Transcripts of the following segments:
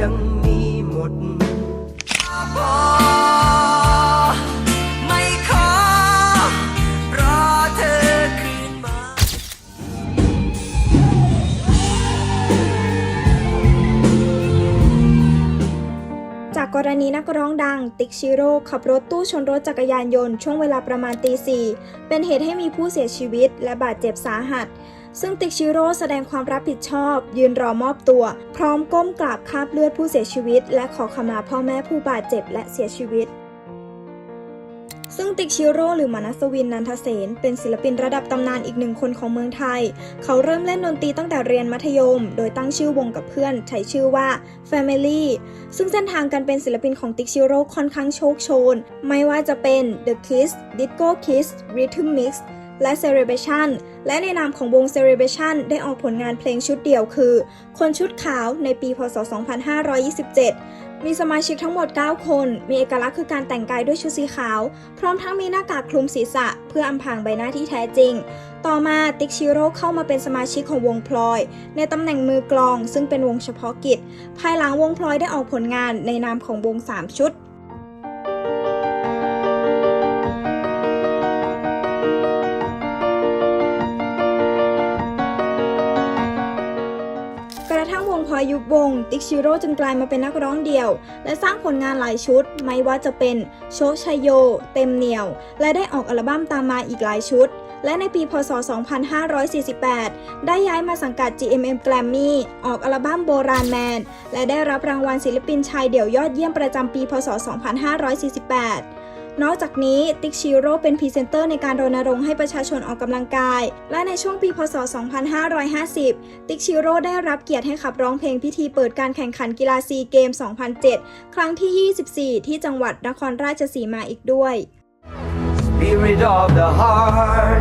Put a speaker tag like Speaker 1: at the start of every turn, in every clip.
Speaker 1: ยังมีหมดพอไม่ขอรอเธอคืนมา
Speaker 2: จากกรณีนักร้องดัง ติ๊กชิโร่ขับรถตู้ชนรถจักรยานยนต์ช่วงเวลาประมาณตีสี่เป็นเหตุให้มีผู้เสียชีวิตและบาดเจ็บสาหัส ซึ่งติชิโร่แสดงความรับผิดชอบ ยืนรอมอบตัว พร้อมก้มกราบคาบเลือดผู้เสียชีวิต และขอขมาพ่อแม่ผู้บาดเจ็บและเสียชีวิตซึ่งติกชิโร่หรือมานัสวินนันทเสนเป็นศิลปินระดับตำนานอีกหนึ่งคนของเมืองไทย เขาเริ่มเล่นดนตรีตั้งแต่เรียนมัธยม โดยตั้งชื่อวงกับเพื่อน ใช้ชื่อว่า Family ซึ่งเส้นทางการเป็นศิลปินของติกชิโร่ค่อนข้างโชคโชน ไม่ว่าจะเป็น The Kiss Disco Kiss Rhythm Mix และ Celebration และในนามของวง Celebration ได้ออกผลงานเพลงชุดเดี่ยวคือ คนชุดขาวในปี พศ 2527 มีสมาชิกทั้งหมด 9 คน มีเอกลักษณ์คือการแต่งกายด้วยชุดสีขาว พร้อมทั้งมีหน้ากากคลุมศีรษะ เพื่ออำพรางใบหน้าที่แท้จริง ต่อมาติ๊กชิโร่เข้ามาเป็นสมาชิกของวงพลอย ในตำแหน่งมือกลอง ซึ่งเป็นวงเฉพาะกิจ ภายหลังวงพลอยได้ออกผลงานในนามของวง 3 ชุด กระทั่งวงพอยยุบวง ติ๊กชิโร่จึงกลายมาเป็นนักร้องเดี่ยว และสร้างผลงานหลายชุด ไม่ว่าจะเป็นโชคชัยโย เต็มเหนียว และได้ออกอัลบั้มตามมาอีกหลายชุด และในปี พศ 2548 ได้ย้ายมาสังกัด GMM Grammy ออกอัลบั้มโบราณแมน และได้รับรางวัลศิลปินชายเดี่ยวยอดเยี่ยมประจำปี พศ 2548 นอกจากนี้ติ๊กชิโร่เป็นพรีเซนเตอร์ในการรณรงค์ให้ประชาชนออกกำลังกาย และในช่วงปีพศ 2550 ติ๊กชิโร่ได้รับเกียรติให้ขับร้องเพลงพิธีเปิดการแข่งขันกีฬาซีเกม 2007 ครั้งที่ 24 ที่จังหวัดนครราชสีมาอีกด้วย
Speaker 1: Spirit of the heart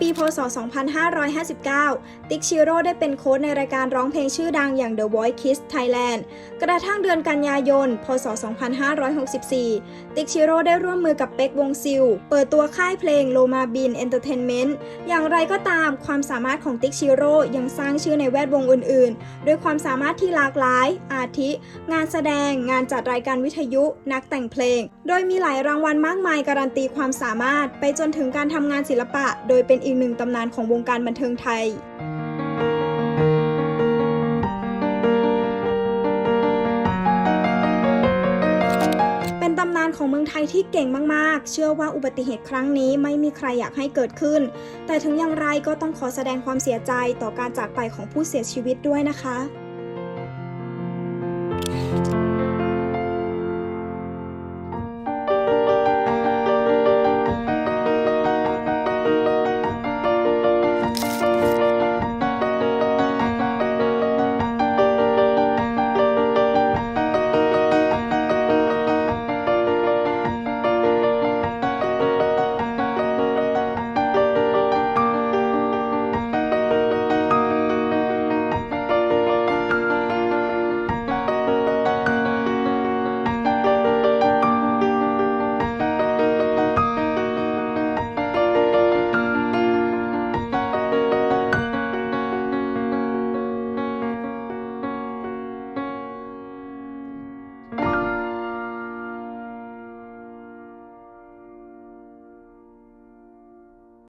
Speaker 2: ปีพศ 2559 ติ๊กชิโร่ได้เป็นโค้ชในรายการร้องเพลงชื่อดังอย่าง The Voice Kids Thailand กระทั่งเดือนกันยายน พศ 2564 ติ๊กชิโร่ได้ร่วมมือกับเป็กวงซิล เปิดตัวค่ายเพลงโลมาบินเอนเตอร์เทนเมนต์ อย่างไรก็ตามความสามารถของติ๊กชิโร่ยังสร้างชื่อในแวดวงอื่นๆ ด้วยความสามารถที่หลากหลาย อาทิ งานแสดง งานจัดรายการวิทยุ นักแต่งเพลง โดยมีหลายรางวัลมากมายการันตีความสามารถ ไปจนถึงการทำงานศิลปะ โดยเป็นอีกหนึ่งตำนานของวงการบันเทิงไทยานของเมืองไทยที่เก่งมากๆ เชื่อว่าอุบัติเหตุครั้งนี้ไม่มีใครอยากให้เกิดขึ้น แต่ถึงอย่างไรก็ต้องขอแสดงความเสียใจต่อการจากไปของผู้เสียชีวิตด้วยนะคะ